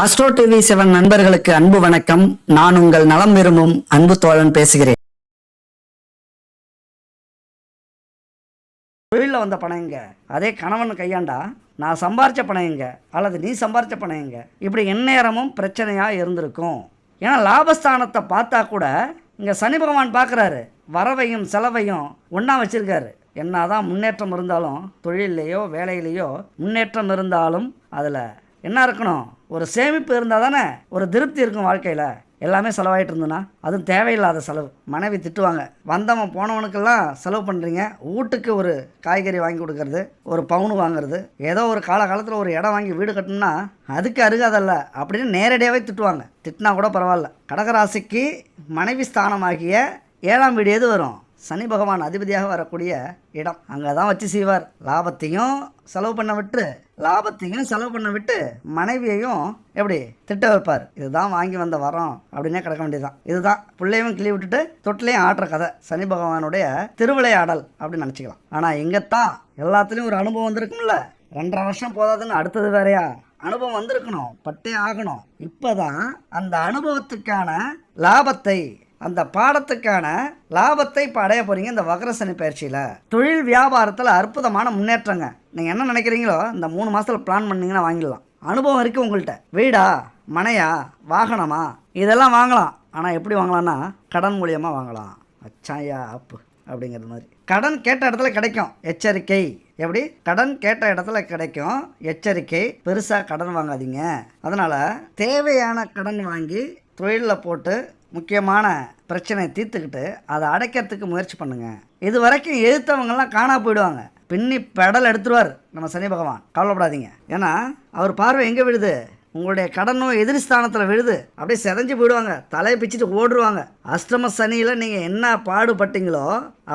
Astro TV seven நண்பர்களுக்கு அன்பு வணக்கம். நான் உங்கள் நலம் விரும்பும் அன்பு தோழன் பேசுகிறேன். தொழிலில் வந்த பணம் எங்க? அதே கணவன் கையாண்டா? நான் சம்பாரிச்ச பணம் எங்க? அல்லது நீ சம்பாரிச்ச பணம் எங்க? இப்படி எந்நேரமும் பிரச்சனையாக இருந்திருக்கும். ஏன்னா லாபஸ்தானத்தை பார்த்தா கூட இங்கே சனி பகவான் பார்க்குறாரு. வரவையும் செலவையும் ஒன்றா வச்சிருக்காரு. என்னதான் முன்னேற்றம் இருந்தாலும் தொழிலையோ வேலையிலையோ முன்னேற்றம் இருந்தாலும் அதில் என்ன இருக்கணும்? ஒரு சேமிப்பு இருந்தால் தானே ஒரு திருப்தி இருக்கும் வாழ்க்கையில். எல்லாமே செலவாயிட்டு இருந்ததுன்னா அதுவும் தேவையில்லாத செலவு. மனைவி திட்டுவாங்க. வந்தவன் போனவனுக்கெல்லாம் செலவு பண்ணுறீங்க வீட்டுக்கு ஒரு காய்கறி வாங்கி கொடுக்கறது ஒரு பவுன் வாங்குறது ஏதோ ஒரு காலகாலத்தில் ஒரு இடம் வாங்கி வீடு கட்டணும்னா அதுக்கு அருகாதல்ல அப்படின்னு நேரடியாகவே திட்டுவாங்க. திட்டினா கூட பரவாயில்ல. கடகராசிக்கு மனைவி ஸ்தானமாகிய ஏழாம் வீடு எது வரும். சனி பகவான் அதிபதியாக வரக்கூடிய இடம். அங்கே தான் வச்சு செய்வார். லாபத்தையும் செலவு பண்ண விட்டு லாபத்தையும் செலவு பண்ண விட்டு மனைவியையும் எப்படி திட்ட வைப்பார். இதுதான் வாங்கி வந்த வரோம் அப்படின்னே கிடக்க வேண்டியதுதான். இதுதான். பிள்ளையும் கிளி விட்டுட்டு தொட்டிலையும் ஆடுற கதை. சனி பகவானுடைய திருவிளையாடல் அப்படின்னு நினச்சிக்கலாம். ஆனால் இங்கத்தான் எல்லாத்துலேயும் ஒரு அனுபவம் வந்திருக்கும்ல. ரெண்டரை வருஷம் போதாதுன்னு அடுத்தது வேறையா? அனுபவம் வந்திருக்கணும். பட்டே ஆகணும். இப்போதான் அந்த அனுபவத்துக்கான லாபத்தை அந்த பாடத்துக்கான லாபத்தை இப்போ அடைய போகிறீங்க இந்த வக்ரசனி பயிற்சியில். தொழில் வியாபாரத்தில் அற்புதமான முன்னேற்றங்க. நீங்கள் என்ன நினைக்கிறீங்களோ இந்த மூணு மாதத்தில் பிளான் பண்ணிங்கன்னா வாங்கிடலாம். அனுபவம் இருக்குது உங்கள்கிட்ட வீடா மனையா வாகனமா? இதெல்லாம் வாங்கலாம். ஆனால் எப்படி வாங்கலாம்னா கடன் மூலியமாக வாங்கலாம். அச்சாயா அப்பு அப்படிங்கிறது மாதிரி. கடன் கேட்ட இடத்துல கிடைக்கும். எச்சரிக்கை. எப்படி? கடன் கேட்ட இடத்துல கிடைக்கும். எச்சரிக்கை. பெருசாக கடன் வாங்காதீங்க. அதனால் தேவையான கடன் வாங்கி தொழிலில் போட்டு முக்கியமான பிரச்சனையை தீர்த்துக்கிட்டு அதை அடைக்கிறதுக்கு முயற்சி பண்ணுங்க. இது வரைக்கும் எதிர்த்தவங்கெல்லாம் காணா போயிடுவாங்க. பின்னி பெடல் எடுத்துருவார் நம்ம சனி பகவான். கவலைப்படாதீங்க. ஏன்னா அவர் பார்வை எங்கே விழுது? உங்களுடைய கடனும் எதிரி ஸ்தானத்தில் விழுது. அப்படியே செதஞ்சு போயிடுவாங்க. தலையை பிச்சுட்டு ஓடுருவாங்க அஷ்டம சனியில் நீங்கள் என்ன பாடுபட்டீங்களோ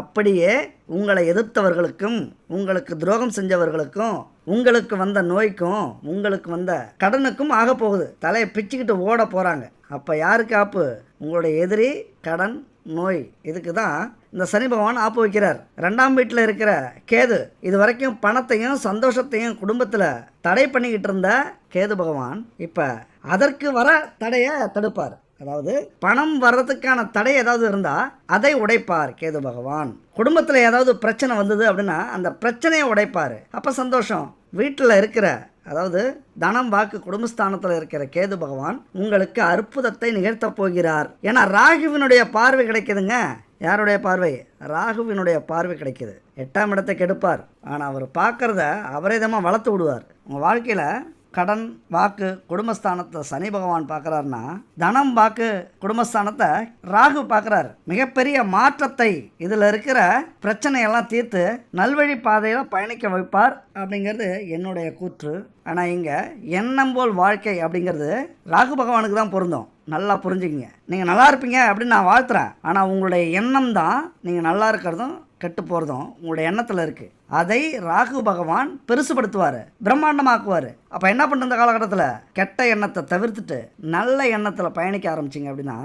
அப்படியே உங்களை எதிர்த்தவர்களுக்கும் உங்களுக்கு துரோகம் செஞ்சவர்களுக்கும் உங்களுக்கு வந்த நோய்க்கும் உங்களுக்கு வந்த கடனுக்கும் ஆக போகுது தலையை பிச்சுக்கிட்டு ஓட போகிறாங்க அப்போ யாருக்கு ஆப்பு உங்களுடைய எதிரி கடன் நோய். இதுக்கு தான் இந்த சனி பகவான் ஆப்பு வைக்கிறார். ரெண்டாம் வீட்டில் இருக்கிற கேது இது வரைக்கும் பணத்தையும் சந்தோஷத்தையும் குடும்பத்தில் தடை பண்ணிக்கிட்டு இருந்த கேது பகவான் இப்போ அதற்கு வர தடையை தடுப்பார். அதாவது பணம் வர்றதுக்கான தடை ஏதாவது இருந்தால் அதை உடைப்பார் கேது பகவான். குடும்பத்தில் ஏதாவது பிரச்சனை வந்தது அப்படின்னா அந்த பிரச்சனையை உடைப்பார். அப்போ சந்தோஷம். வீட்டில் இருக்கிற அதாவது தனம் வாக்கு குடும்பஸ்தானத்தில் இருக்கிற கேது பகவான் உங்களுக்கு அற்புதத்தை நிகழ்த்தப் போகிறார். ஏன்னா ராகுவினுடைய பார்வை கிடைக்குதுங்க. யாருடைய பார்வை? ராகுவினுடைய பார்வை கிடைக்குது. எட்டாம் இடத்தை கெடுப்பார். ஆனால் அவர் பார்க்குறத அவரே வளர்த்து விடுவார். உங்கள் வாழ்க்கையில் கடன் வாக்கு குடும்பஸ்தானத்தை சனி பகவான் பார்க்குறாருன்னா தனம் வாக்கு குடும்பஸ்தானத்தை ராகு பார்க்குறாரு. மிகப்பெரிய மாற்றத்தை இதில் இருக்கிற பிரச்சனையெல்லாம் தீர்த்து நல்வழி பாதையில் பயணிக்க வைப்பார் அப்படிங்கிறது என்னுடைய கூற்று. ஆனால் இங்கே எண்ணம் போல் வாழ்க்கை அப்படிங்கிறது ராகு பகவானுக்கு தான் பொருந்தும். நல்லா புரிஞ்சுக்கிங்க. நீங்கள் நல்லா இருப்பீங்க அப்படின்னு நான் வாழ்த்துறேன். ஆனால் உங்களுடைய எண்ணம் தான் நீங்கள் நல்லா இருக்கிறதும் கெட்டு போகிறதும் உங்களுடைய எண்ணத்தில் இருக்குது அதை ராகு பகவான் பெருசுபடுத்துவார் பிரம்மாண்டமாக்குவார். அப்போ என்ன பண்ணுற இந்த காலகட்டத்தில்? கெட்ட எண்ணத்தை தவிர்த்துட்டு நல்ல எண்ணத்தில் பயணிக்க ஆரம்பிச்சிங்க அப்படின்னா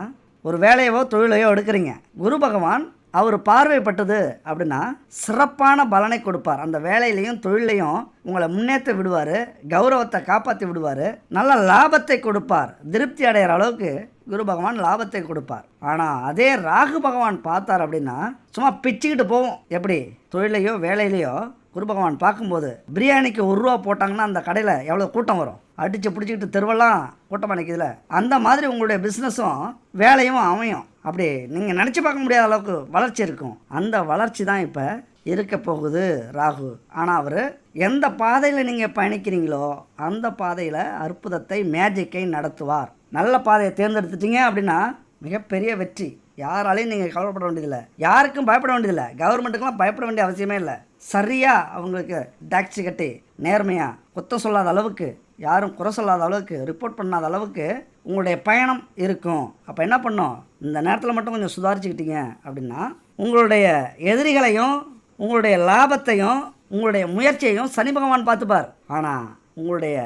ஒரு வேலையவோ தொழிலையோ எடுக்கிறீங்க. குரு பகவான் அவர் பார்வைப்பட்டது அப்படின்னா சிறப்பான பலனை கொடுப்பார். அந்த வேலையிலையும் தொழிலையும் உங்களை முன்னேற்ற விடுவார் கௌரவத்தை காப்பாற்றி விடுவார் நல்ல லாபத்தை கொடுப்பார். திருப்தி அடைகிற அளவுக்கு குரு பகவான் லாபத்தை கொடுப்பார். ஆனால் அதே ராகு பகவான் பார்த்தார் அப்படின்னா சும்மா பிச்சுக்கிட்டு போவோம். எப்படி? தொழிலையோ வேலையிலையோ குரு பகவான் பார்க்கும்போது பிரியாணிக்கு ஒரு ரூபா போட்டாங்கன்னா அந்த கடையில் எவ்வளோ கூட்டம் வரும்? அடித்து பிடிச்சிக்கிட்டு தெருவெல்லாம் கூட்டமாக நிற்கிதுல அந்த மாதிரி உங்களுடைய பிஸ்னஸும் வேலையும் அமையும். அப்படி நீங்கள் நினச்சி பார்க்க முடியாத அளவுக்கு வளர்ச்சி இருக்கும். அந்த வளர்ச்சி தான் இப்போ இருக்க போகுது ராகு. ஆனால் அவர் எந்த பாதையில் நீங்கள் பயணிக்கிறீங்களோ அந்த பாதையில் அற்புதத்தை மேஜிக்கை நடத்துவார். நல்ல பாதையை தேர்ந்தெடுத்துட்டீங்க அப்படின்னா மிகப்பெரிய வெற்றி. யாராலையும் நீங்கள் கவலைப்பட வேண்டியதில்லை. யாருக்கும் பயப்பட வேண்டியதில்லை. கவர்மெண்ட்டுக்கெல்லாம் பயப்பட வேண்டிய அவசியமே இல்லை. சரியாக அவங்களுக்கு டாக்ஸி கட்டி நேர்மையாக குத்தம் சொல்லாத அளவுக்கு யாரும் குறை சொல்லாத அளவுக்கு ரிப்போர்ட் பண்ணாத அளவுக்கு உங்களுடைய பயணம் இருக்கும். அப்போ என்ன பண்ணும் இந்த நேரத்தில் மட்டும் கொஞ்சம் சுதாரிச்சுக்கிட்டீங்க அப்படின்னா உங்களுடைய எதிரிகளையும் உங்களுடைய லாபத்தையும் உங்களுடைய முயற்சியையும் சனி பகவான் பார்த்துப்பார். ஆனால் உங்களுடைய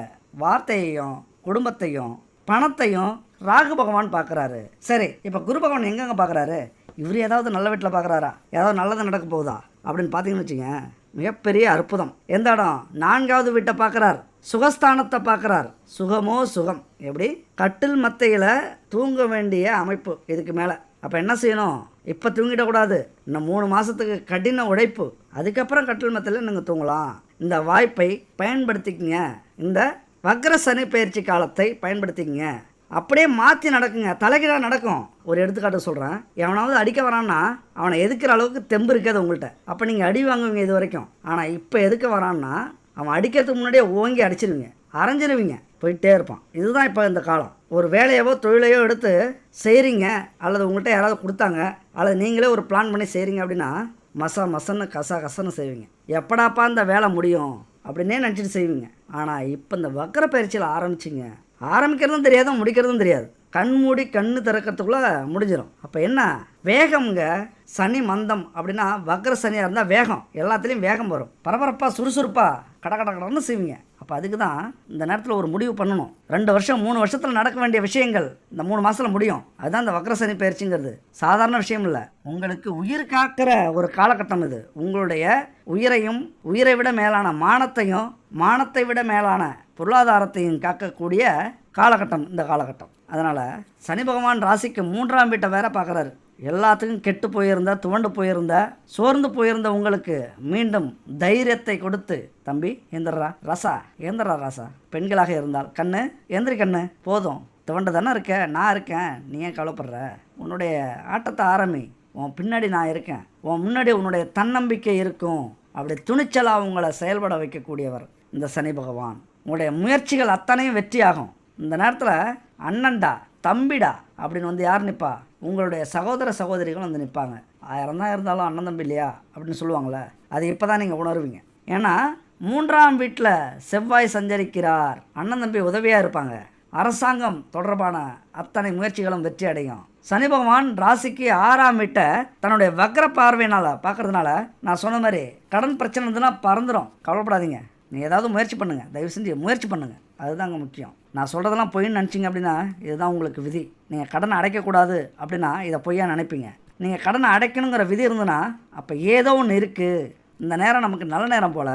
வார்த்தையையும் குடும்பத்தையும் பணத்தையும் ராகு பகவான் பார்க்குறாரு. சரி இப்போ குரு பகவான் எங்கெங்கே பார்க்குறாரு? இவர் ஏதாவது நல்ல வீட்டில் பார்க்குறாரா? ஏதாவது நல்லது நடக்க போகுதா? அப்படின்னு பார்த்தீங்கன்னு வச்சுங்க மிகப்பெரிய அற்புதம். எந்த இடம்? நான்காவது வீட்டை பார்க்குறார். சுகஸ்தானத்தை பார்க்குறார். சுகமோ சுகம். எப்படி? கட்டில் மத்தையில் தூங்க வேண்டிய அமைப்பு இதுக்கு மேலே. அப்போ என்ன செய்யணும்? இப்போ தூங்கிடக்கூடாது இன்னும் மூணு மாதத்துக்கு கடின உழைப்பு. அதுக்கப்புறம் கட்டில் மத்தையில் நீங்கள் தூங்கலாம். இந்த வாய்ப்பை பயன்படுத்திக்கங்க. இந்த வக்ர சனி பயிற்சி காலத்தை பயன்படுத்திக்கங்க. அப்படியே மாற்றி நடக்குங்க. தலைகீழாக நடக்கும். ஒரு எடுத்துக்காட்டு சொல்கிறேன் எவனாவது அடிக்க வரான்னா அவனை எதுக்கிற அளவுக்கு தெம்பு இருக்காது உங்கள்கிட்ட அப்போ நீங்கள் அடி வாங்குவீங்க இது வரைக்கும். ஆனால் இப்போ எதுக்க வரான்னா அவன் அடிக்கிறதுக்கு முன்னாடியே ஓங்கி அடிச்சிருவீங்க. அரைஞ்சிருவீங்க. போயிட்டே இருப்பான். இதுதான் இப்போ இந்த காலம். ஒரு வேலையவோ தொழிலையோ எடுத்து செய்கிறீங்க அல்லது உங்கள்கிட்ட யாராவது கொடுத்தாங்க அல்லது நீங்களே ஒரு பிளான் பண்ணி செய்கிறீங்க அப்படின்னா மசா மசன்னு கச கசன்னு செய்வீங்க. எப்படாப்பா இந்த வேலை முடியும் அப்படின்னே நினச்சிட்டு செய்வீங்க. ஆனால் இப்போ இந்த வக்கர பயிற்சியில் ஆரம்பிச்சிங்க. ஆரம்பிக்கிறதும் தெரியாது முடிக்கிறதும் தெரியாது. கண் மூடி கண் திறக்கிறதுக்குள்ளே முடிஞ்சிடும் அப்போ என்ன? வேகம்ங்க. சனி மந்தம் அப்படின்னா வக்ர சனியாக இருந்தால் வேகம். எல்லாத்துலேயும் வேகம் வரும். பரபரப்பாக சுறுசுறுப்பாக கட கட கடன்னு செய்வீங்க. அப்போ அதுக்கு தான் இந்த நேரத்தில் ஒரு முடிவு பண்ணணும். ரெண்டு வருஷம் மூணு வருஷத்தில் நடக்க வேண்டிய விஷயங்கள் இந்த மூணு மாதத்தில் முடியும். அதுதான் இந்த வக்ர சனி பயிற்சிங்கிறது. சாதாரண விஷயம் இல்லை. உங்களுக்கு உயிர் காக்கிற ஒரு காலகட்டம் இது. உங்களுடைய உயிரையும் உயிரை விட மேலான மானத்தையும் மானத்தை விட மேலான பொருளாதாரத்தையும் காக்கக்கூடிய காலகட்டம் இந்த காலகட்டம். அதனால் சனி பகவான் ராசிக்கு மூன்றாம் வீட்டை வேற பார்க்குறாரு எல்லாத்துக்கும் கெட்டு போயிருந்த துவண்டு போயிருந்த சோர்ந்து போயிருந்த உங்களுக்கு மீண்டும் தைரியத்தை கொடுத்து தம்பி எந்திரா ரசா எந்திரா ராசா பெண்களாக இருந்தால் கண்ணு எந்திரி கண்ணு போதும் துவண்டு தானே இருக்க நான் இருக்கேன் நீ ஏன் கவலைப்படுற? உன்னுடைய ஆட்டத்தை ஆரம்பி உன் பின்னாடி நான் இருக்கேன் உன் முன்னாடி உன்னுடைய தன்னம்பிக்கை இருக்கும் அப்படி துணிச்சலாக உங்களை செயல்பட வைக்கக்கூடியவர் இந்த சனி பகவான். உங்களுடைய முயற்சிகள் அத்தனையும் வெற்றியாகும். இந்த நேரத்தில் அண்ணன்டா தம்பிடா அப்படின்னு வந்து யார் நிற்பா உங்களுடைய சகோதர சகோதரிகள் வந்து நிற்பாங்க. ஆயிரம் தான் இருந்தாலும் அண்ணன் தம்பி இல்லையா? அப்படின்னு சொல்லுவாங்களே அது இப்போ தான் நீங்கள் உணருவீங்க. ஏன்னா மூன்றாம் வீட்டில் செவ்வாய் சஞ்சரிக்கிறார் அண்ணன் தம்பி உதவியாக இருப்பாங்க. அரசாங்கம் தொடர்பான அத்தனை முயற்சிகளும் வெற்றி அடையும். சனி பகவான் ராசிக்கு ஆறாம் வீட்டை தன்னுடைய வக்ர பார்வையினால் பார்க்குறதுனால நான் சொன்ன மாதிரி கடன் பிரச்சனை இருந்ததுன்னா பறந்துடும் கவலைப்படாதீங்க. நீ ஏதாவது முயற்சி பண்ணுங்கள் தயவு செஞ்சு முயற்சி பண்ணுங்கள் அதுதாங்க முக்கியம். நான் சொல்கிறதெல்லாம் பொய்ன்னு நினச்சிங்க அப்படின்னா இதுதான் உங்களுக்கு விதி. நீங்கள் கடனை அடைக்கக்கூடாது அப்படின்னா இதை பொய்யா நினைப்பீங்க. நீங்கள் கடனை அடைக்கணுங்கிற விதி இருந்ததுன்னா அப்போ ஏதோ ஒன்று இருக்குது இந்த நேரம் நமக்கு நல்ல நேரம் போல்.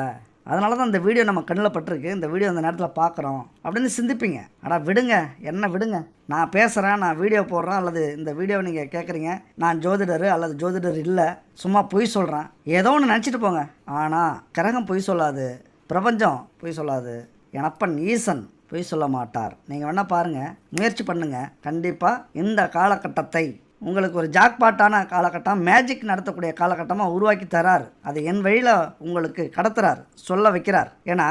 அதனால தான் இந்த வீடியோ நம்ம கண்ணில் பட்டிருக்கு. இந்த வீடியோ அந்த நேரத்தில் பார்க்குறோம் அப்படின்னு சிந்திப்பீங்க. அடா விடுங்க. என்ன விடுங்க? நான் பேசுகிறேன் நான் வீடியோ போடுறேன் அல்லது இந்த வீடியோவை நீங்கள் கேட்குறீங்க நான் ஜோதிடர் அல்லது ஜோதிடர் இல்லை. சும்மா பொய் சொல்கிறேன் ஏதோ ஒன்று நினச்சிட்டு போங்க. ஆனால் கிரகம் பொய் சொல்லாது. பிரபஞ்சம் பொய் சொல்லாது. எனப்பன் ஈசன் பொய் சொல்ல மாட்டார். நீங்கள் வேணால் பாருங்கள் முயற்சி பண்ணுங்கள் கண்டிப்பாக இந்த காலகட்டத்தை உங்களுக்கு ஒரு ஜாக்பாட்டான காலகட்டம் மேஜிக் நடத்தக்கூடிய காலகட்டமாக உருவாக்கி தரார். அதை என் வழியில் உங்களுக்கு கடத்துறார் சொல்ல வைக்கிறார். ஏன்னா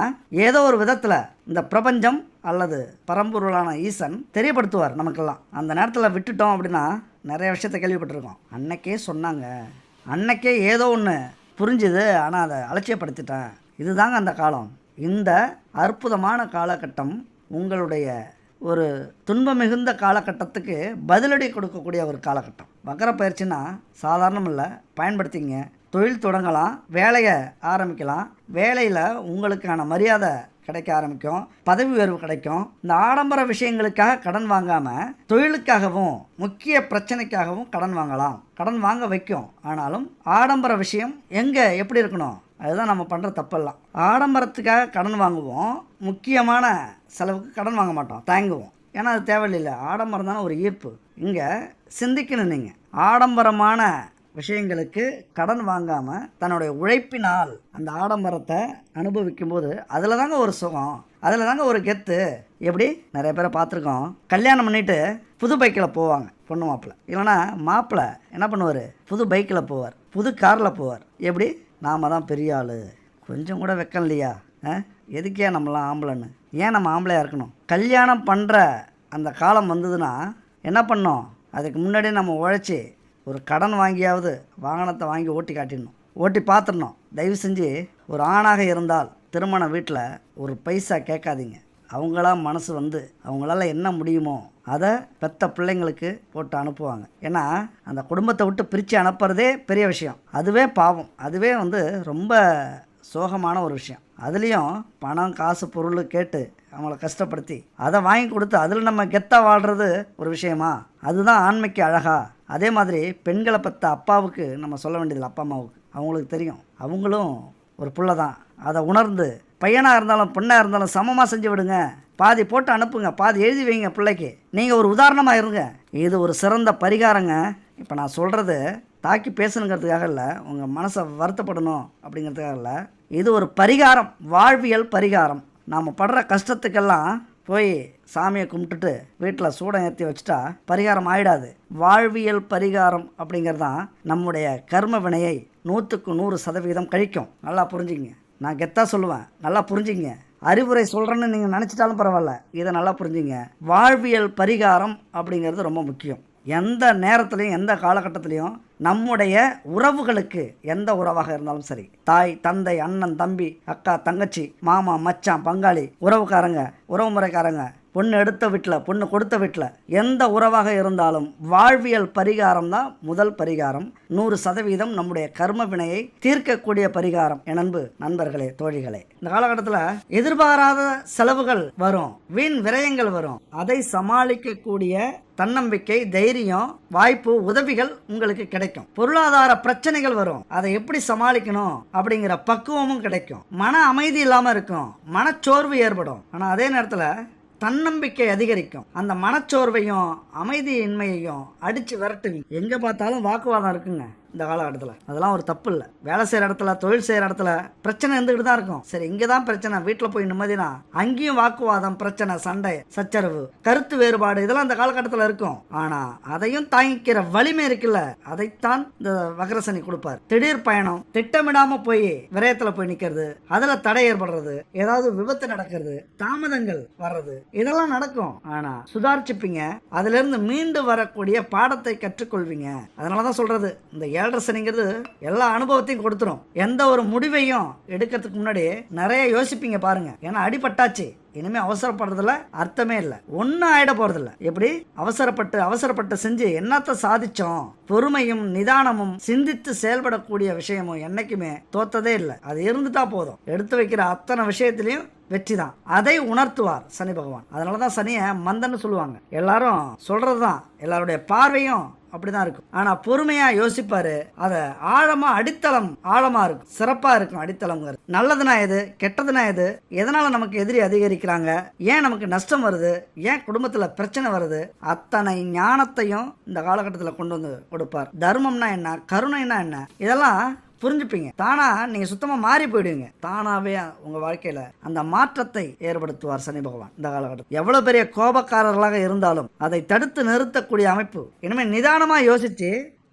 ஏதோ ஒரு விதத்தில் இந்த பிரபஞ்சம் அல்லது பரம்பொருளான ஈசன் தெரியப்படுத்துவார் நமக்கெல்லாம். அந்த நேரத்தில் விட்டுட்டோம் அப்படின்னா நிறைய விஷயத்தை கேள்விப்பட்டிருக்கோம். அன்னைக்கே சொன்னாங்க. அன்னைக்கே ஏதோ ஒன்று புரிஞ்சுது ஆனால் அதை அலட்சியப்படுத்திட்டேன். இதுதாங்க அந்த காலம். இந்த அற்புதமான காலகட்டம் உங்களுடைய ஒரு துன்பம் மிகுந்த காலகட்டத்துக்கு பதிலடி கொடுக்கக்கூடிய ஒரு காலகட்டம். வக்கர பயிற்சின்னா சாதாரணம் இல்லை பயன்படுத்திங்க. தொழில் தொடங்கலாம் வேலையை ஆரம்பிக்கலாம். வேலையில் உங்களுக்கான மரியாதை கிடைக்க ஆரம்பிக்கும் பதவி உயர்வு கிடைக்கும். இந்த ஆடம்பர விஷயங்களுக்காக கடன் வாங்காமல் தொழிலுக்காகவும் முக்கிய பிரச்சனைக்காகவும் கடன் வாங்கலாம். கடன் வாங்க வைக்கும். ஆனாலும் ஆடம்பர விஷயம் எங்கே எப்படி இருக்கணும்? அதுதான் நம்ம பண்ணுற தப்பெல்லாம். ஆடம்பரத்துக்காக கடன் வாங்குவோம். முக்கியமான செலவுக்கு கடன் வாங்க மாட்டோம். தயங்குவோம். ஏன்னா அது தேவையில்லை ஆடம்பரம் தானே ஒரு ஈர்ப்பு. இங்கே சிந்திக்கணும் நீங்கள் ஆடம்பரமான விஷயங்களுக்கு கடன் வாங்காமல் தன்னுடைய உழைப்பினால் அந்த ஆடம்பரத்தை அனுபவிக்கும் போது அதில் தாங்க ஒரு சுகம். அதில் தாங்க ஒரு கெத்து. எப்படி? நிறைய பேரை பார்த்துருக்கோம். கல்யாணம் பண்ணிட்டு புது பைக்கில் போவாங்க. பொண்ணு மாப்பிள்ளை இல்லைன்னா மாப்பிள்ளை என்ன பண்ணுவார்? புது பைக்கில் போவார். புது காரில் போவார். எப்படி? நாம் தான் பெரிய ஆள். கொஞ்சம் கூட வெக்கம் இல்லையா? ஆ? எதுக்கே நம்மளாம் ஆம்பளைன்னு? ஏன் நம்ம ஆம்பளையாக இருக்கணும்? கல்யாணம் பண்ணுற அந்த காலம் வந்ததுன்னா என்ன பண்ணோம் அதுக்கு முன்னாடி நம்ம உழைச்சி ஒரு கடன் வாங்கியாவது வாகனத்தை வாங்கி ஓட்டி காட்டிடணும். ஓட்டி பார்த்துடணும். தயவு செஞ்சு ஒரு ஆணாக இருந்தால் திருமண வீட்டில் ஒரு பைசா கேட்காதீங்க. அவங்களா மனசு வந்து அவங்களால என்ன முடியுமோ அதை பெத்த பிள்ளைங்களுக்கு போட்டு அனுப்புவாங்க. ஏன்னா அந்த குடும்பத்தை விட்டு பிரித்து அனுப்புறதே பெரிய விஷயம். அதுவே பாவம். அதுவே வந்து ரொம்ப சோகமான ஒரு விஷயம். அதுலேயும் பணம் காசு பொருள் கேட்டு அவங்கள கஷ்டப்படுத்தி அதை வாங்கி கொடுத்து அதில் நம்ம கெத்தாக வாழ்கிறது ஒரு விஷயமா? அதுதான் ஆண்மைக்கு அழகா? அதே மாதிரி பெண்களை பற்ற அப்பாவுக்கு நம்ம சொல்ல வேண்டியதில்லை. அப்பா அம்மாவுக்கு. அவங்களுக்கு தெரியும். அவங்களும் ஒரு புள்ள தான் அதை உணர்ந்து பையனாக இருந்தாலும் பெண்ணாக இருந்தாலும் சமமாக செஞ்சு விடுங்க. பாதி போட்டு அனுப்புங்க பாதி எழுதி வைங்க பிள்ளைக்கு. நீங்கள் ஒரு உதாரணமாக இருங்க. இது ஒரு சிறந்த பரிகாரங்க. இப்போ நான் சொல்கிறது தாக்கி பேசணுங்கிறதுக்காக இல்லை உங்கள் மனசை வருத்தப்படணும் அப்படிங்கிறதுக்காக இல்லை. இது ஒரு பரிகாரம் வாழ்வியல் பரிகாரம். நாம் படுற கஷ்டத்துக்கெல்லாம் போய் சாமியை கும்பிட்டுட்டு வீட்டில் சூடம் ஏற்றி வச்சுட்டா பரிகாரம் ஆயிடாது. வாழ்வியல் பரிகாரம் அப்படிங்கிறது தான் நம்முடைய கர்ம வினையை நூற்றுக்கு நூறு சதவீதம் கழிக்கும். நல்லா புரிஞ்சுங்க நான் கெத்தாக சொல்லுவேன். நல்லா புரிஞ்சுங்க அறிவுரை சொல்கிறேன்னு நீங்கள் நினச்சிட்டாலும் பரவாயில்ல. இதை நல்லா புரிஞ்சுங்க. வாழ்வியல் பரிகாரம் அப்படிங்கிறது ரொம்ப முக்கியம். எந்த நேரத்துலையும் எந்த காலகட்டத்திலையும் நம்முடைய உறவுகளுக்கு எந்த உறவாக இருந்தாலும் சரி தாய் தந்தை அண்ணன் தம்பி அக்கா தங்கச்சி மாமா மச்சான் பங்காளி உறவுக்காரங்க உறவுமுறைக்காரங்க பொண்ணு எடுத்த வீட்டில் பொண்ணு கொடுத்த வீட்டில் எந்த உறவாக இருந்தாலும் வாழ்வியல் பரிகாரம் தான் முதல் பரிகாரம். நூறு சதவீதம் நம்முடைய கர்ம வினையை தீர்க்கக்கூடிய பரிகாரம். என் அன்பு நண்பர்களே தோழிகளே இந்த காலகட்டத்தில் எதிர்பாராத செலவுகள் வரும் வீண் விரயங்கள் வரும். அதை சமாளிக்கக்கூடிய தன்னம்பிக்கை தைரியம் வாய்ப்பு உதவிகள் உங்களுக்கு கிடைக்கும். பொருளாதார பிரச்சனைகள் வரும். அதை எப்படி சமாளிக்கணும் அப்படிங்கிற பக்குவமும் கிடைக்கும். மன அமைதி இல்லாமல் இருக்கும். மனச்சோர்வு ஏற்படும். ஆனால் அதே நேரத்தில் தன்னம்பிக்கை அதிகரிக்கும். அந்த மனச்சோர்வையும் அமைதியின்மையையும் அடித்து விரட்டுவீங்க. எங்கே பார்த்தாலும் வாக்குவாதம் இருக்குங்க. இந்த காலகட்டத்தில். அதெல்லாம் ஒரு தப்பு இல்லை வேலை செய்கிற இடத்துல தொழில் செய்கிற இடத்துல பிரச்சனை இருந்துக்கிட்டு தான் இருக்கும். சரி இங்கே தான் பிரச்சனை. வீட்டில் போய் நிம்மதினா அங்கேயும் வாக்குவாதம் பிரச்சனை சண்டை சச்சரவு கருத்து வேறுபாடு இதெல்லாம் இந்த காலகட்டத்தில் இருக்கும். ஆனால் அதையும் தாங்கிக்கிற வலிமை இருக்குல்ல. அதைத்தான் இந்த வக்ரசனி கொடுப்பார். திடீர் பயணம் திட்டமிடாமல் போய் விரயத்தில் போய் நிற்கிறது அதில் தடை ஏற்படுறது ஏதாவது விபத்து நடக்கிறது தாமதங்கள் வர்றது இதெல்லாம் நடக்கும். ஆனால் சுதாரிச்சுப்பீங்க. அதிலிருந்து மீண்டு வரக்கூடிய பாடத்தை கற்றுக்கொள்வீங்க. அதனால தான் சொல்கிறது இந்த ஏ சனிங்கிறது எல்லா அனுபவத்தையும் கொடுத்துரும். எந்த ஒரு முடிவையும் எடுக்கிறதுக்கு முன்னாடி நிறைய யோசிப்பீங்க பாருங்க. ஏன்னா அடிபட்டாச்சு. இனிமே அவசரப்படுறதுல அர்த்தமே இல்லை. ஒன்றும் ஆகிட போறதில்ல. எப்படி? அவசரப்பட்டு அவசரப்பட்டு செஞ்சு என்னத்த சாதிச்சோம்? பொறுமையும் நிதானமும் சிந்தித்து செயல்படக்கூடிய விஷயமும் என்னைக்குமே தோத்ததே இல்லை. அது இருந்துட்டா போதும். எடுத்து வைக்கிற அத்தனை விஷயத்திலையும் வெற்றி தான். அதை உணர்த்துவார் சனி பகவான். அதனால தான் சனியை மந்தன்னு சொல்லுவாங்க. எல்லாரும் சொல்கிறது தான் எல்லாருடைய பார்வையும் அப்படிதான் இருக்கும். ஆனா பொறுமையா யோசிப்பாரு. அதை ஆழமா அடித்தளம் ஆழமா இருக்கும். சிறப்பா இருக்கும் அடித்தளம் நல்லதுனா எது? கெட்டதுனா எது? எதனால நமக்கு எதிரி அதிகரிக்கிறாங்க? ஏன் நமக்கு நஷ்டம் வருது? ஏன் குடும்பத்துல பிரச்சனை வருது? அத்தனை ஞானத்தையும் இந்த காலகட்டத்தில் கொண்டு வந்து கொடுப்பார். தர்மம்னா என்ன? கருணைனா என்ன? இதெல்லாம் புரிஞ்சுப்பீங்க. தானா நீங்கள் சுத்தமாக மாறி போயிடுவீங்க. தானாகவே உங்கள் வாழ்க்கையில் அந்த மாற்றத்தை ஏற்படுத்துவார் சனி பகவான் இந்த காலகட்டம் எவ்வளோ பெரிய கோபக்காரர்களாக இருந்தாலும் அதை தடுத்து நிறுத்தக்கூடிய அமைப்பு. இனிமேல் நிதானமாக யோசித்து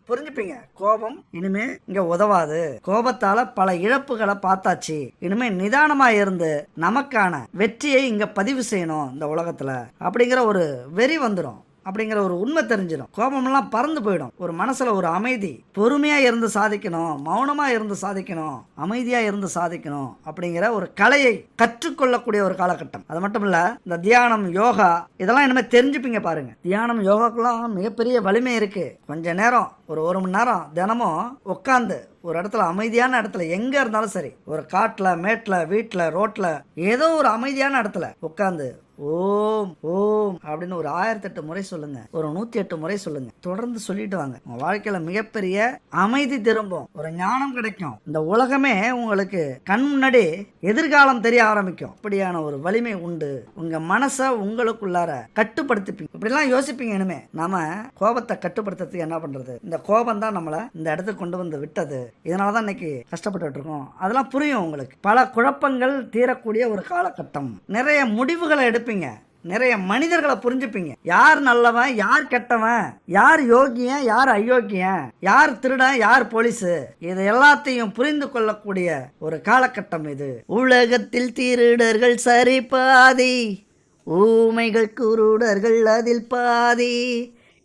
புரிஞ்சுப்பீங்க. கோபம் இனிமே இங்க உதவாது. கோபத்தால பல இழப்புகளை பார்த்தாச்சு. இனிமே நிதானமா இருந்து நமக்கான வெற்றியை இங்க பதிவு செய்யணும் இந்த உலகத்துல. அப்படிங்கிற ஒரு வெறி வந்துடும் அப்படிங்கிற ஒரு உண்மை தெரிஞ்சிடும். கோபம்லாம் பறந்து போயிடும். ஒரு மனசுல ஒரு அமைதி. பொறுமையா இருந்து சாதிக்கணும். மௌனமா இருந்து சாதிக்கணும். அமைதியா இருந்து சாதிக்கணும் அப்படிங்கிற ஒரு கலையை கற்றுக்கொள்ளக்கூடிய ஒரு காலகட்டம். அது மட்டும் இல்ல இந்த தியானம் யோகா இதெல்லாம் இனிமேல் தெரிஞ்சுப்பீங்க பாருங்க. தியானம் யோகாக்கெல்லாம் மிகப்பெரிய வலிமை இருக்கு. கொஞ்ச நேரம் ஒரு ஒரு மணி நேரம் தினமும் உட்காந்து ஒரு இடத்துல அமைதியான இடத்துல எங்கே இருந்தாலும் சரி ஒரு காட்டில் மேட்டில் வீட்டில் ரோட்டில் ஏதோ ஒரு அமைதியான இடத்துல உட்காந்து ஓம் ஓம் அப்படின்னு ஒரு ஆயிரத்தெட்டு முறை சொல்லுங்க. ஒரு நூத்தி எட்டு முறை சொல்லுங்க. தொடர்ந்து சொல்லிட்டு வாங்க. உங்க வாழ்க்கையில மிகப்பெரிய அமைதி திரும்பும். ஒரு ஞானம் கிடைக்கும். இந்த உலகமே உங்களுக்கு கண் முன்னாடி எதிர்காலம் தெரிய ஆரம்பிக்கும். அப்படியான ஒரு வலிமை உண்டு. உங்க மனசை உங்களுக்குள்ளார கட்டுப்படுத்திப்பீங்க. இப்படிலாம் யோசிப்பீங்க இனிமே. நாம கோபத்தை கட்டுப்படுத்துறதுக்கு என்ன பண்றது? இந்த கோபம் தான் நம்மளை இந்த இடத்துக்கு கொண்டு வந்து விட்டது. இதனால தான் இன்னைக்கு கஷ்டப்பட்டுட்டு இருக்கோம் அதெல்லாம் புரியும் உங்களுக்கு. பல குழப்பங்கள் தீரக்கூடிய ஒரு காலகட்டம். நிறைய முடிவுகளை எடுப்பீங்க. நிறைய மனிதர்களை புரிஞ்சுப்பீங்க. யார் நல்லவன் யார் கெட்டவன் யார் யோகியன் யார் அயோக்கியன் யார் திருடன் யார் போலீஸு. இது எல்லாத்தையும் புரிந்து கொள்ளக்கூடிய ஒரு காலகட்டம் இது. உலகத்தில் திருடர்கள் சரி பாதி ஊமைகள் குருடர்கள் அதில் பாதி.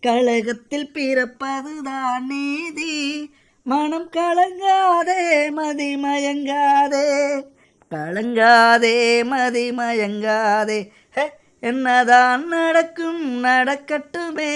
கழகத்தில் பிறப்பதுதான் நீதி மனம் கலங்காதே மதி மயங்காதே. கலங்காதே மதி மயங்காதே. என்னதான் நடக்கும் நடக்கட்டுமே.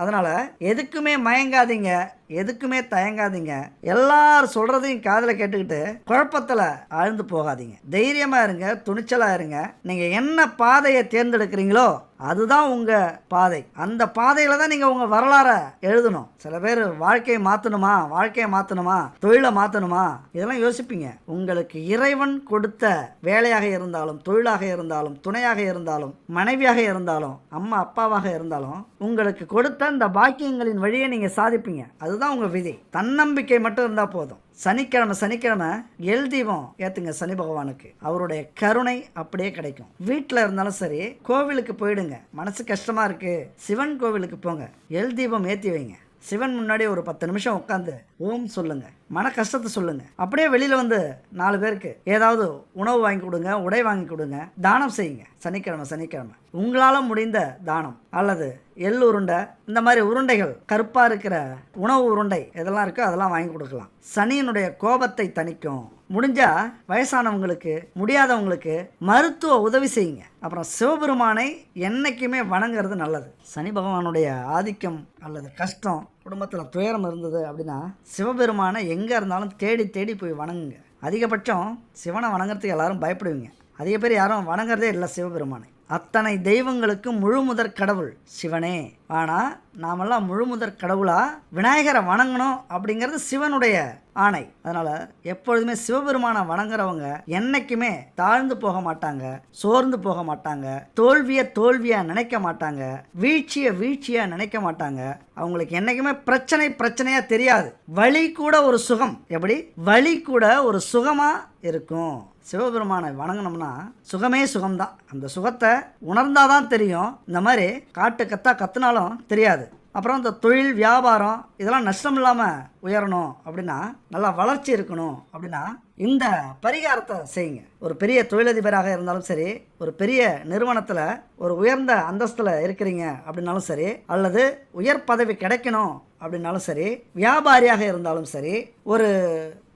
அதனால் எதுக்குமே மயங்காதீங்க எதுக்குமே தயங்காதீங்க. எல்லாரும் சொல்கிறதையும் காதில் கேட்டுக்கிட்டு குழப்பத்தில் ஆழ்ந்து போகாதீங்க. தைரியமாக இருங்க துணிச்சலாக இருங்க. நீங்கள் என்ன பாதையை தேர்ந்தெடுக்கிறீங்களோ அதுதான் உங்கள் பாதை. அந்த பாதையில் தான் நீங்கள் உங்கள் வரலாறை எழுதணும். சில பேர் வாழ்க்கையை மாற்றணுமா வாழ்க்கையை மாற்றணுமா தொழிலை மாற்றணுமா இதெல்லாம் யோசிப்பீங்க. உங்களுக்கு இறைவன் கொடுத்த வேலையாக இருந்தாலும் தொழிலாக இருந்தாலும் துணையாக இருந்தாலும் மனைவியாக இருந்தாலும் அம்மா அப்பாவாக இருந்தாலும் உங்களுக்கு கொடுத்த இந்த பாக்கியங்களின் வழியை நீங்கள் சாதிப்பீங்க. அதுதான் உங்கள் விதி. தன்னம்பிக்கை மட்டும் இருந்தால் போதும். சனிக்கிழமை சனிக்கிழமை எல் தீபம் ஏற்றுங்க சனி பகவானுக்கு. அவருடைய கருணை அப்படியே கிடைக்கும். வீட்டில் இருந்தாலும் சரி கோவிலுக்கு போயிடுங்க. மனசு கஷ்டமாக இருக்குது சிவன் கோவிலுக்கு போங்க. எல் தீபம் ஏற்றி வைங்க. சிவன் முன்னாடி ஒரு பத்து நிமிஷம் உட்காந்து ஓம் சொல்லுங்க. மன கஷ்டத்தை சொல்லுங்க. அப்படியே வெளியில் வந்து நாலு பேருக்கு ஏதாவது உணவு வாங்கி கொடுங்க உடை வாங்கி கொடுங்க தானம் செய்யுங்க. சனிக்கிழமை சனிக்கிழமை. உங்களால் முடிந்த தானம் அல்லது எள் உருண்டை இந்த மாதிரி உருண்டைகள் கருப்பாக இருக்கிற உணவு உருண்டை இதெல்லாம் இருக்கோ அதெல்லாம் வாங்கி கொடுக்கலாம். சனியினுடைய கோபத்தை தணிக்கும். முடிஞ்சால் வயசானவங்களுக்கு முடியாதவங்களுக்கு மருத்துவ உதவி செய்யுங்க. அப்புறம் சிவபெருமானை என்றைக்குமே வணங்குறது நல்லது. சனி பகவானுடைய ஆதிக்கம் அல்லது கஷ்டம் குடும்பத்தில் துயரம் இருந்தது அப்படின்னா சிவபெருமானை எங்கே இருந்தாலும் தேடி தேடி போய் வணங்குங்க. அதிகபட்சம் சிவனை வணங்குறதுக்கு எல்லாரும் பயப்படுவீங்க. அதிக பேர் யாரும் வணங்குறதே இல்லை சிவபெருமானை. அத்தனை தெய்வங்களுக்கு முழு முதற் கடவுள் சிவனே. ஆனால் நாமெல்லாம் முழுமுதற் கடவுளாக விநாயகரை வணங்கணும் அப்படிங்கிறது சிவனுடைய ஆணை. அதனால் எப்பொழுதுமே சிவபெருமானை வணங்குறவங்க என்னைக்குமே தாழ்ந்து போக மாட்டாங்க சோர்ந்து போக மாட்டாங்க தோல்வியை தோல்வியாக நினைக்க மாட்டாங்க வீழ்ச்சியை வீழ்ச்சியாக நினைக்க மாட்டாங்க. அவங்களுக்கு என்னைக்குமே பிரச்சனை பிரச்சனையாக தெரியாது. வழி கூட ஒரு சுகம். எப்படி? வழி கூட ஒரு சுகமாக இருக்கும். சிவபெருமானை வணங்கினோம்னா சுகமே சுகம்தான். அந்த சுகத்தை உணர்ந்தாதான் தெரியும். இந்த மாதிரி காட்டு கத்தா கத்துனாலும் தெரியாது. அப்புறம் இந்த தொழில் வியாபாரம் இதெல்லாம் நஷ்டம் இல்லாமல் உயரணும் அப்படின்னா நல்லா வளர்ச்சி இருக்கணும் அப்படின்னா இந்த பரிகாரத்தை செய்யுங்க. ஒரு பெரிய தொழிலதிபராக இருந்தாலும் சரி ஒரு பெரிய நிறுவனத்தில் ஒரு உயர்ந்த அந்தஸ்தில் இருக்கிறீங்க அப்படின்னாலும் சரி அல்லது உயர் பதவி கிடைக்கணும் அப்படின்னாலும் சரி வியாபாரியாக இருந்தாலும் சரி ஒரு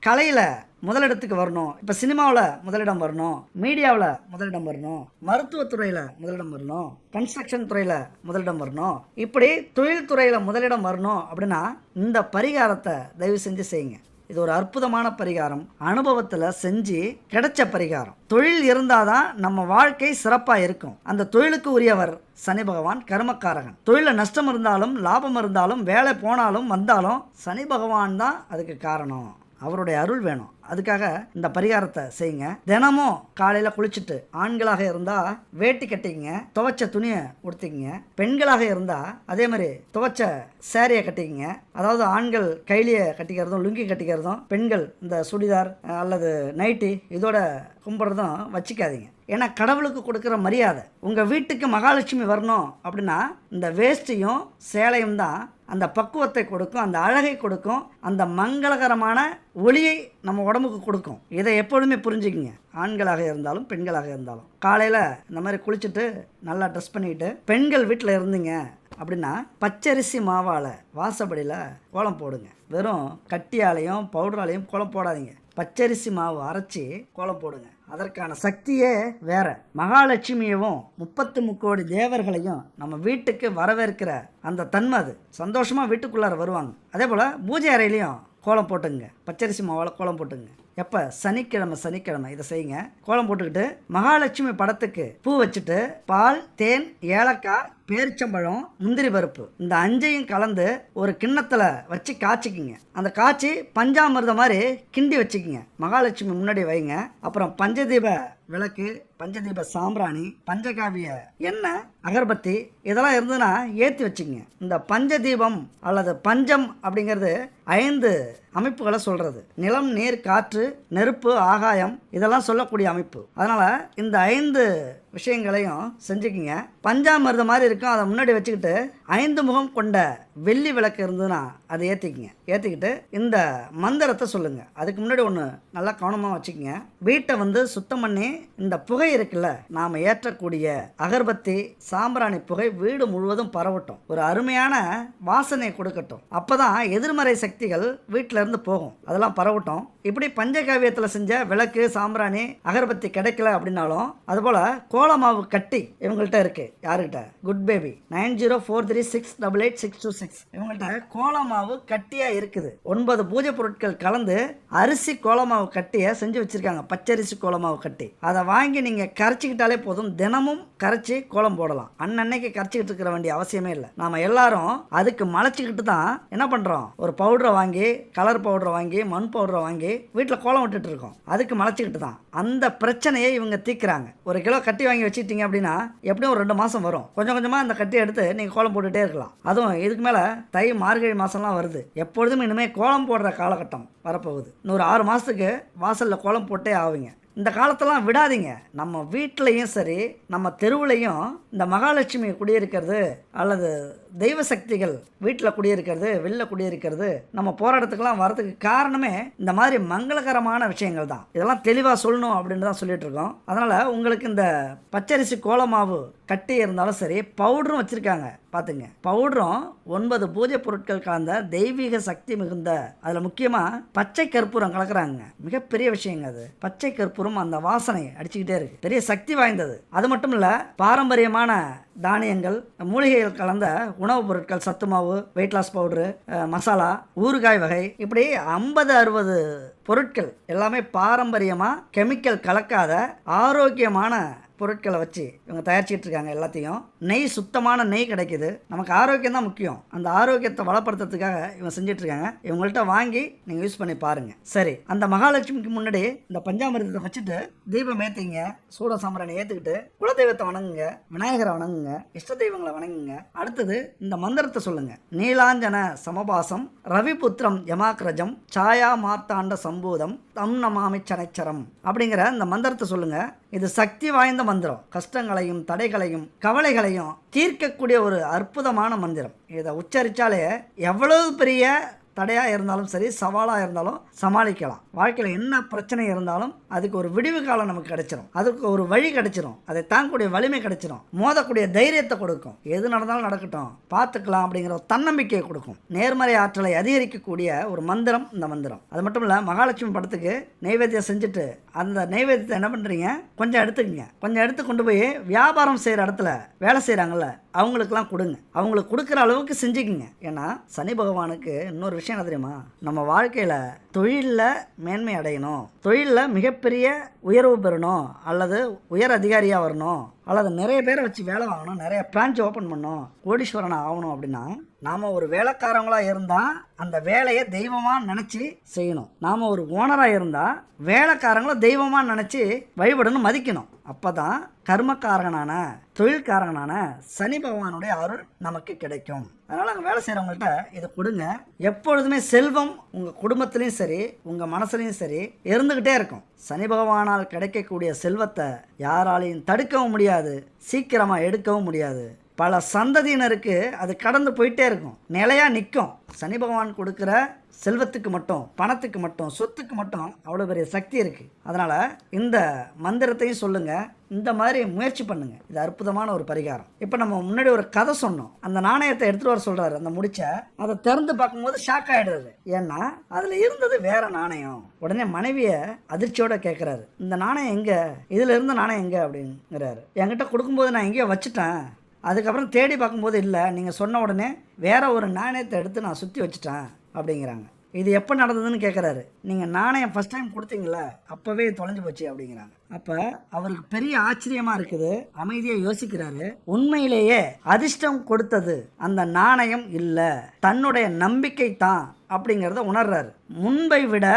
கலையில் முதலிடத்துக்கு வரணும். இப்போ சினிமாவில் முதலிடம் வரணும். மீடியாவில் முதலிடம் வரணும். மருத்துவத்துறையில் முதலிடம் வரணும். கன்ஸ்ட்ரக்ஷன் துறையில் முதலிடம் வரணும். இப்படி தொழில் துறையில் முதலிடம் வரணும் அப்படின்னா இந்த பரிகாரத்தை தயவு செஞ்சு செய்யுங்க. இது ஒரு அற்புதமான பரிகாரம். அனுபவத்தில் செஞ்சு கிடைச்ச பரிகாரம். தொழில் இருந்தால் தான் நம்ம வாழ்க்கை சிறப்பாக இருக்கும். அந்த தொழிலுக்கு உரியவர் சனி பகவான் கர்மக்காரகன். தொழிலில் நஷ்டம் இருந்தாலும் லாபம் இருந்தாலும் வேலை போனாலும் வந்தாலும் சனி பகவான் தான் அதுக்கு காரணம். அவருடைய அருள் வேணும். அதுக்காக இந்த பரிகாரத்தை செய்யுங்க. தினமும் காலையில் குளிச்சுட்டு ஆண்களாக இருந்தால் வேட்டி கட்டிங்க துவைச்ச துணியை உடுத்திக்கங்க. பெண்களாக இருந்தால் அதே மாதிரி துவைச்ச சேரீயை கட்டிக்கங்க. அதாவது ஆண்கள் கைலியை கட்டிக்கிறதும் லுங்கி கட்டிக்கிறதும் பெண்கள் இந்த சுடிதார் அல்லது நைட்டி இதோட கும்பிட்றதும் வச்சுக்காதீங்க. ஏன்னா கடவுளுக்கு கொடுக்குற மரியாதை. உங்கள் வீட்டுக்கு மகாலட்சுமி வரணும் அப்படின்னா இந்த வேஷ்டியும் சேலையும் தான் அந்த பக்குவத்தை கொடுக்கும் அந்த அழகை கொடுக்கும் அந்த மங்களகரமான ஒளியை நம்ம உடம்புக்கு கொடுக்கும். இதை எப்பொழுதுமே புரிஞ்சுக்கிங்க. ஆண்களாக இருந்தாலும் பெண்களாக இருந்தாலும். காலையில் இந்த மாதிரி குளிச்சுட்டு நல்லா ட்ரெஸ் பண்ணிக்கிட்டு பெண்கள் வீட்டில் இருந்தீங்க அப்படின்னா பச்சரிசி மாவால் வாசப்படியில் கோலம் போடுங்க. வெறும் கட்டியாலையும் பவுடராலையும் கோலம் போடாதீங்க. பச்சரிசி மாவு அரைச்சி கோலம் போடுங்க. அதற்கான சக்தியே வேற. மகாலட்சுமியவும் முப்பத்து முக்கோடி தேவர்களையும் நம்ம வீட்டுக்கு வரவேற்கிற அந்த தன்மை அது. சந்தோஷமாக வீட்டுக்குள்ளார வருவாங்க. அதே போல் பூஜை அறையிலையும் கோலம் போட்டுங்க. பச்சரிசி மாவால் கோலம் போட்டுங்க. எப்போ? சனிக்கிழமை சனிக்கிழமை. இதை செய்யுங்க. கோலம் போட்டுக்கிட்டு மகாலட்சுமி படத்துக்கு பூ வச்சுட்டு பால் தேன் ஏலக்காய் பேரிச்சம்பழம் முந்திரி பருப்பு. இந்த அஞ்சையும் கலந்து ஒரு கிண்ணத்தில் வச்சு காய்ச்சிக்கிங்க. அந்த காய்ச்சி பஞ்சாமிர்தம் மாதிரி கிண்டி வச்சுக்கிங்க. மகாலட்சுமி முன்னாடி வைங்க. அப்புறம் பஞ்சதீப விளக்கு பஞ்சதீப சாம்பிராணி பஞ்சகாவிய எண்ணெய் அகர்பத்தி இதெல்லாம் இருந்ததுன்னா ஏற்றி வச்சுங்க. இந்த பஞ்சதீபம் அல்லது பஞ்சம் அப்படிங்கிறது ஐந்து அமைப்புகளை சொல்கிறது நிலம் நீர் காற்று நெருப்பு ஆகாயம் இதெல்லாம் சொல்லக்கூடிய அமைப்பு. அதனால் இந்த ஐந்து விஷயங்களையும் செஞ்சுக்கிங்க. பஞ்சாமிரத மாதிரி இருக்கும். அதை முன்னாடி வச்சுக்கிட்டு ஐந்து முகம் கொண்ட வெள்ளி விளக்கு இருந்ததுன்னா அதை ஏற்றிக்கிங்க ஏற்றிக்கிட்டு இந்த மந்திரத்தை சொல்லுங்கள் அதுக்கு முன்னாடி ஒன்று நல்லா கவனமாக வச்சுக்கோங்க. வீட்டை வந்து சுத்தம் பண்ணி இந்த புகை புகை இருக்குல்ல நாம் ஏற்றக்கூடிய அகர்பத்தி சாம்பிராணி புகை வீடு முழுவதும் பரவட்டும். ஒரு அருமையான வாசனை கொடுக்கட்டும். அப்போதான் எதிர்மறை சக்திகள் வீட்டில இருந்து போகும். அதெல்லாம் பரவட்டும். இப்படி பஞ்சகாவியத்தில் செஞ்ச விளக்கு சாம்பிராணி அகர்பத்தி கிடைக்கல அப்படின்னாலும் அதுபோல் கோலமாவு கட்டி இவங்கள்ட்ட இருக்கு. யாருக்கிட்ட good baby nine zero four three six double eight six two six. இவங்கள்ட்ட கோலமாவு கட்டியாக இருக்குது. ஒன்பது பூஜை பொருட்கள் கலந்து அரிசி கோலமாவு கட்டியை செஞ்சு வச்சிருக்காங்க. பச்சரிசி கோலமாவு கட்டி. அதை வாங்கி நீங்கள் நீங்கள் கரைச்சிக்கிட்டாலே போதும். தினமும் கரைச்சி கோலம் போடலாம். அன்னன்னைக்கு கரைச்சிக்கிட்டு இருக்கிற வேண்டிய அவசியமே இல்லை. நாம் எல்லாரும் அதுக்கு மலைச்சிக்கிட்டு தான் என்ன பண்ணுறோம் ஒரு பவுடரை வாங்கி கலர் பவுடரை வாங்கி மண் பவுடரை வாங்கி வீட்டில் கோலம் விட்டுட்டு இருக்கோம். அதுக்கு மலைச்சிக்கிட்டு தான். அந்த பிரச்சனையை இவங்க தீர்க்குறாங்க ஒரு கிலோ கட்டி வாங்கி வச்சுக்கிட்டீங்க அப்படின்னா எப்படியும் ஒரு ரெண்டு மாதம் வரும். கொஞ்சம் கொஞ்சமாக அந்த கட்டி எடுத்து நீங்கள் கோலம் போட்டுகிட்டே இருக்கலாம். அதுவும் இதுக்கு மேலே தை மார்கழி மாதம்லாம் வருது. எப்பொழுதும் இனிமேல் கோலம் போடுற காலகட்டம் வரப்போகுது. இன்னொரு ஆறு மாதத்துக்கு வாசலில் கோலம் போட்டே ஆவீங்க. இந்த காலத்தெல்லாம் விடாதீங்க. நம்ம வீட்லேயும் சரி நம்ம தெருவுலையும் இந்த மகாலட்சுமி குடியிருக்கிறது அல்லது தெய்வ சக்திகள் வீட்டில் குடியிருக்கிறது வெளில குடியிருக்கிறது நம்ம போராட்டத்துக்கெல்லாம் வரதுக்கு காரணமே இந்த மாதிரி மங்களகரமான விஷயங்கள் தான். இதெல்லாம் தெளிவாக சொல்லணும் அப்படின்னு தான் சொல்லிட்டு இருக்கோம். அதனால் உங்களுக்கு இந்த பச்சரிசி கோலமாவு கட்டி இருந்தாலும் சரி பவுடரும் வச்சுருக்காங்க. பார்த்துங்க பவுடரும் ஒன்பது பூஜை பொருட்கள் கலந்த தெய்வீக சக்தி மிகுந்த அதில் முக்கியமாக பச்சை கற்பூரம் கலக்குறாங்க. மிகப்பெரிய விஷயங்க அது. பச்சை கற்பூரம் அந்த வாசனை அடிச்சுக்கிட்டே இருக்கு. பெரிய சக்தி வாய்ந்தது. அது மட்டும் இல்லை பாரம்பரியமான தானியங்கள் மூலிகைகள் கலந்த உணவுப் பொருட்கள் சத்து மாவு வெயிட் லாஸ் பவுடரு மசாலா ஊறுகாய் வகை இப்படி ஐம்பது அறுபது பொருட்கள் எல்லாமே பாரம்பரியமாக கெமிக்கல் கலக்காத ஆரோக்கியமான பொருட்களை வச்சு இவங்க தயாரிச்சிட்டு இருக்காங்க எல்லாத்தையும். நெய் சுத்தமான நெய் கிடைக்குது. நமக்கு ஆரோக்கியம் தான் முக்கியம். அந்த ஆரோக்கியத்தை வளப்படுத்துறதுக்காக இவங்க செஞ்சுட்டு இருக்காங்க இவங்கள்ட்ட வாங்கி நீங்கள் யூஸ் பண்ணி பாருங்க. சரி அந்த மகாலட்சுமிக்கு முன்னாடி இந்த பஞ்சாமிரதத்தை வச்சுட்டு தீபம் ஏற்றிங்க சூட சாம்பிராணி ஏற்றுக்கிட்டு குலதெய்வத்தை வணங்குங்க. விநாயகரை வணங்குங்க. இஷ்ட தெய்வங்களை வணங்குங்க. அடுத்தது இந்த மந்திரத்தை சொல்லுங்க. நீலாஞ்சன சமபாசம் ரவிபுத்திரம் யமாக்ரஜம் சாயா மார்த்தாண்ட சம்பூதம் தம் நமாமி சனைச்சரம் அப்படிங்கிற இந்த மந்திரத்தை சொல்லுங்க. இது சக்தி வாய்ந்த மந்திரம். கஷ்டங்களையும் தடைகளையும் கவலைகளையும் தீர்க்கக்கூடிய ஒரு அற்புதமான மந்திரம். இதை உச்சரித்தாலே எவ்வளவு பெரிய தடையாக இருந்தாலும் சரி சவாலாக இருந்தாலும் சமாளிக்கலாம். வாழ்க்கையில் என்ன பிரச்சனை இருந்தாலும் அதுக்கு ஒரு விடிவு காலம் நமக்கு கிடைச்சிரும். அதுக்கு ஒரு வழி கிடைச்சிரும். அதை தாங்கக்கூடிய வலிமை கிடைச்சிரும். மோதக்கூடிய தைரியத்தை கொடுக்கும். எது நடந்தாலும் நடக்கட்டும். பார்த்துக்கலாம் அப்படிங்கிற ஒரு தன்னம்பிக்கையை கொடுக்கும். நேர்மறை ஆற்றலை அதிகரிக்கக்கூடிய ஒரு மந்திரம் இந்த மந்திரம். அது மட்டும் இல்லை மகாலட்சுமி படத்துக்கு நைவேத்தியம் செஞ்சுட்டு அந்த நைவேத்தியத்தை என்ன பண்ணுறீங்க கொஞ்சம் எடுத்துக்கங்க. கொஞ்சம் எடுத்து கொண்டு போய் வியாபாரம் செய்கிற இடத்துல வேலை செய்கிறாங்கல்ல அவங்களுக்கெல்லாம் கொடுங்க. அவங்களுக்கு கொடுக்குற அளவுக்கு செஞ்சுக்குங்க. ஏன்னா சனி பகவானுக்கு இன்னொரு விஷயம் என்ன தெரியுமா? நம்ம வாழ்க்கையில் தொழிலில் மேன்மை அடையணும். தொழிலில் மிகப்பெரிய உயர்வு பெறணும். அல்லது உயர் அதிகாரியாக வரணும். அல்லது நிறைய பேரை வச்சு வேலை வாங்கணும். நிறைய பிரான்ச் ஓப்பன் பண்ணணும். கோடீஸ்வரன் ஆகணும் அப்படின்னா நாம் ஒரு வேலைக்காரங்களாக இருந்தால் அந்த வேலையை தெய்வமாக நினச்சி செய்யணும். நாம் ஒரு ஓனராக இருந்தால் வேலைக்காரங்களை தெய்வமாக நினச்சி வழிபடணும் மதிக்கணும். அப்போ தான் கர்மக்காரகனான தொழில்காரகனான சனி பகவானுடைய அருள் நமக்கு கிடைக்கும். அதனால் அங்கே வேலை செய்கிறவங்கள்ட்ட இதை கொடுங்க. எப்பொழுதுமே செல்வம் உங்கள் குடும்பத்துலேயும் சரி உங்கள் மனசுலையும் சரி இருந்துக்கிட்டே இருக்கும். சனி பகவானால் கிடைக்கக்கூடிய செல்வத்தை யாராலையும் தடுக்கவும் முடியாது சீக்கிரமாக எடுக்கவும் முடியாது. பல சந்ததியினருக்கு அது கடந்து போயிட்டே இருக்கும். நிலையாக நிற்கும் சனி பகவான் கொடுக்குற செல்வத்துக்கு மட்டும் பணத்துக்கு மட்டும் சொத்துக்கு மட்டும் அவ்வளோ பெரிய சக்தி இருக்குது அதனால் இந்த மந்திரத்தையும் சொல்லுங்கள் இந்த மாதிரி முயற்சி பண்ணுங்கள் இது அற்புதமான ஒரு பரிகாரம். இப்போ நம்ம முன்னாடி ஒரு கதை சொன்னோம். அந்த நாணயத்தை எடுத்துகிட்டு வர சொல்கிறாரு அந்த முடிச்ச அதை திறந்து பார்க்கும்போது ஷாக் ஆகிடுறது ஏன்னா அதில் இருந்தது வேற நாணயம். உடனே மனைவியை அதிர்ச்சியோட கேட்குறாரு இந்த நாணயம் எங்கே? இதில் இருந்த நாணயம் எங்கே? அப்படிங்கிறாரு. என்கிட்ட கொடுக்கும்போது நான் எங்கேயோ வச்சுட்டேன். அதுக்கப்புறம் தேடி பார்க்கும்போது இல்லை நீங்கள் சொன்ன உடனே வேற ஒரு நாணயத்தை எடுத்து நான் சுற்றி வச்சுட்டேன் அப்படிங்கிறாங்க. இது எப்போ நடந்ததுன்னு கேட்குறாரு. நீங்கள் நாணயம் ஃபஸ்ட் டைம் கொடுத்தீங்களா அப்போவே தொலைஞ்சு போச்சு அப்படிங்கிறாங்க. அப்போ அவருக்கு பெரிய ஆச்சரியமாக இருக்குது. அமைதியாக யோசிக்கிறாரு. உண்மையிலேயே அதிர்ஷ்டம் கொடுத்தது அந்த நாணயம் இல்லை. தன்னுடைய நம்பிக்கை தான் அப்படிங்கிறத உணர்றாரு. முன்பை விட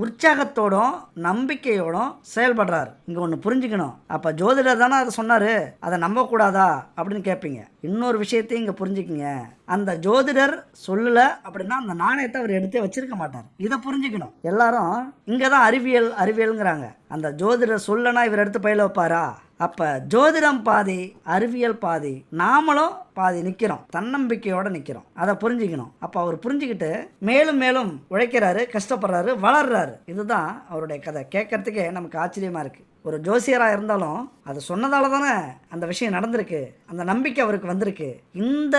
உற்சாகத்தோடும் நம்பிக்கையோடும் செயல்படுறார். இங்கே ஒன்று புரிஞ்சுக்கணும். அப்போ ஜோதிடர் தானே அதை சொன்னார். அதை நம்பக்கூடாதா? அப்படின்னு கேட்பீங்க இன்னொரு விஷயத்தையும் இங்கே புரிஞ்சுக்கிங்க. அந்த ஜோதிடர் சொல்லலை அப்படின்னா அந்த நாணயத்தை அவர் எடுத்தே வச்சிருக்க மாட்டார். இதை புரிஞ்சுக்கணும். எல்லாரும் இங்கே தான் அறிவியல் அறிவியலுங்கிறாங்க. அந்த ஜோதிடர் சொல்லனா இவர் எடுத்து பயில வைப்பாரா? அப்போ ஜோதிடம் பாதி அறிவியல் பாதி. நாமளும் பாதி நிற்கிறோம் தன்னம்பிக்கையோடு நிற்கிறோம் அதை புரிஞ்சுக்கணும். அப்போ அவர் புரிஞ்சுக்கிட்டு மேலும் மேலும் உழைக்கிறாரு கஷ்டப்படுறாரு வளர்றாரு. இதுதான் அவருடைய கதை. கேட்கறதுக்கே நமக்கு ஆச்சரியமாக இருக்குது ஒரு ஜோசியராக இருந்தாலும் அது சொன்னதால தானே அந்த விஷயம் நடந்திருக்கு. அந்த நம்பிக்கை அவருக்கு வந்திருக்கு. இந்த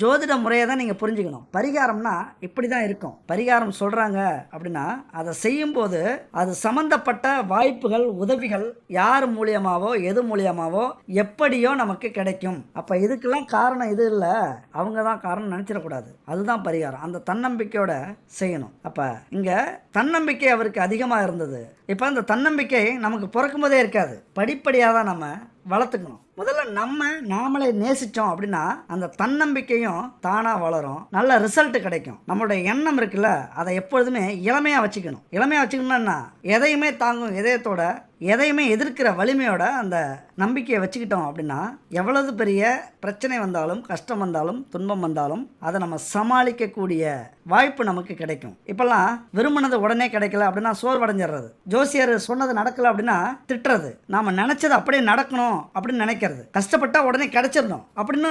ஜோதிட முறையை தான் நீங்கள் புரிஞ்சுக்கணும். பரிகாரம்னா இப்படி தான் இருக்கும். பரிகாரம் சொல்கிறாங்க அப்படின்னா அதை செய்யும்போது அது சம்மந்தப்பட்ட வாய்ப்புகள் உதவிகள் யார் மூலியமாவோ எது மூலியமாவோ எப்படியோ நமக்கு கிடைக்கும். அப்போ இதுக்கெல்லாம் கா காரணம் இது இல்லை. அவங்க தான் காரணம் நினச்சிடக்கூடாது. அதுதான் பரிகாரம். அந்த தன்னம்பிக்கையோட செய்யணும். அப்போ இங்கே தன்னம்பிக்கை அவருக்கு அதிகமாக இருந்தது. இப்போ அந்த தன்னம்பிக்கை நமக்கு பிறக்கும்போதே இருக்காது. படிப்படியாக தான் நம்ம வளர்த்துக்கணும். முதல்ல நம்ம நாமளே நேசித்தோம் அப்படின்னா அந்த தன்னம்பிக்கையும் தானாக வளரும். நல்ல ரிசல்ட் கிடைக்கும். நம்மளுடைய எண்ணம் இருக்குல்ல அதை எப்பொழுதுமே இளமையாக வச்சுக்கணும். இளமையாக வச்சுக்கணும்னா எதையுமே தாங்கும் இதயத்தோட எதையுமே எதிர்க்கிற வலிமையோட அந்த நம்பிக்கையை வச்சுக்கிட்டோம் அப்படின்னா எவ்வளவு பெரிய பிரச்சனை வந்தாலும் கஷ்டம் வந்தாலும் துன்பம் வந்தாலும் அதை நம்ம சமாளிக்கக்கூடிய வாய்ப்பு நமக்கு கிடைக்கும். இப்போல்லாம் விரும்பினது உடனே கிடைக்கல அப்படின்னா சோர்வடைஞ்சிடுறது ஜோசியர் சொன்னது நடக்கல அப்படின்னா திட்டுறது. நாம் நினச்சது அப்படியே நடக்கணும் அப்படின்னு நினைக்கிறது கஷ்டப்பட்டா உடனே கிடச்சிருந்தோம் அப்படின்னு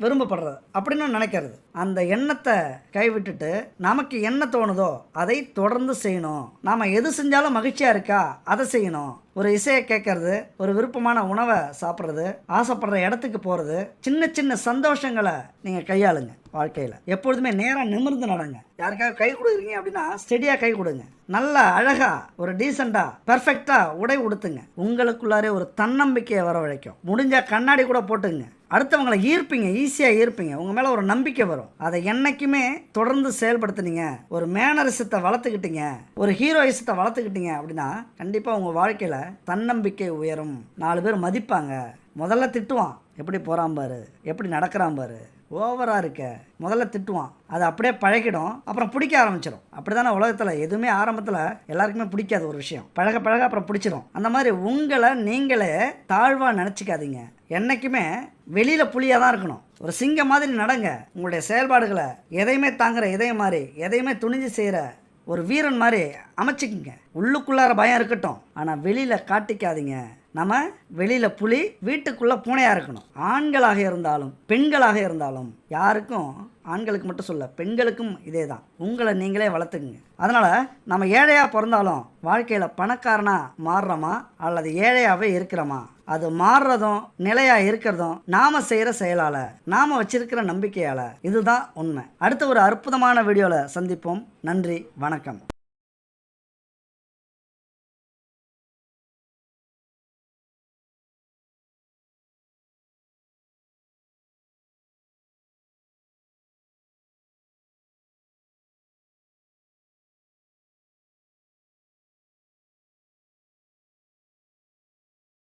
விரும்பப்படுறது. அப்படின்னு நினைக்கிறது. அந்த எண்ணத்தை கைவிட்டுட்டு நமக்கு என்ன தோணுதோ அதை தொடர்ந்து செய்யணும். நாம் எது செஞ்சாலும் மகிழ்ச்சியாக இருக்கா? அதை செய்யணும். ஒரு இசையை கேட்கறது ஒரு விருப்பமான உணவை சாப்பிட்றது ஆசைப்படுற இடத்துக்கு போகிறது சின்ன சின்ன சந்தோஷங்களை நீங்கள் கையாளுங்க. வாழ்க்கையில். எப்பொழுதுமே நேராக நிமிர்ந்து நடங்க. யாருக்காவது கை கொடுக்குறீங்க அப்படின்னா ஸ்டெடியாக கை கொடுங்க. நல்லா அழகாக ஒரு டீசெண்டாக பர்ஃபெக்டாக உடை உடுத்துங்க. உங்களுக்குள்ளாரே ஒரு தன்னம்பிக்கையை வரவழைக்கும். முடிஞ்சால் கண்ணாடி கூட போட்டுங்க அடுத்தவங்களை ஈர்ப்பீங்க ஈஸியாக ஈர்ப்பீங்க. உங்கள் மேலே ஒரு நம்பிக்கை வரும். அதை என்றைக்குமே தொடர்ந்து செயல்படுத்துனீங்க. ஒரு மேனரிசத்தை வளர்த்துக்கிட்டீங்க. ஒரு ஹீரோயிசத்தை வளர்த்துக்கிட்டீங்க அப்படின்னா கண்டிப்பாக உங்கள் வாழ்க்கையில் தன்னம்பிக்கை உயரும். நாலு பேர் மதிப்பாங்க. முதல்ல திட்டுவான். எப்படி போகிறான் பாரு? எப்படி நடக்கிறான் பாரு? ஓவராக இருக்க. முதல்ல திட்டுவான். அது அப்படியே பழகிடும். அப்புறம் பிடிக்க ஆரம்பிச்சிடும் அப்படி தானே உலகத்தில் எதுவுமே ஆரம்பத்தில் எல்லாருக்குமே பிடிக்காது ஒரு விஷயம். பழக பழக அப்புறம் பிடிச்சிடும் அந்த மாதிரி உங்களை நீங்களே தாழ்வாக நினச்சிக்காதீங்க. என்றைக்குமே வெளியில் புளியாக தான் இருக்கணும். ஒரு சிங்கம் மாதிரி நடங்க. உங்களுடைய செயல்பாடுகளை எதையுமே தாங்குற இதயம் மாதிரி எதையுமே துணிஞ்சு செய்கிற ஒரு வீரன் மாதிரி அமைச்சிக்கிங்க. உள்ளுக்குள்ளார பயம் இருக்கட்டும். ஆனால் வெளியில் காட்டிக்காதீங்க. நம்ம வெளியில் புலி வீட்டுக்குள்ளே பூனையாக இருக்கணும். ஆண்களாக இருந்தாலும் பெண்களாக இருந்தாலும் யாருக்கும் ஆண்களுக்கு மட்டும் சொல்ல பெண்களுக்கும் இதே தான் உங்களை நீங்களே வளர்த்துக்குங்க. அதனால் நம்ம ஏழையாக பிறந்தாலும் வாழ்க்கையில் பணக்காரனாக மாறுறோமா? அல்லது ஏழையாகவே இருக்கிறோமா? அது மாறுறதும் நிலையாக இருக்கிறதும் நாம் செய்கிற செயலால் நாம் வச்சிருக்கிற நம்பிக்கையால் இதுதான் உண்மை. அடுத்த ஒரு அற்புதமான வீடியோவில் சந்திப்போம். நன்றி வணக்கம்.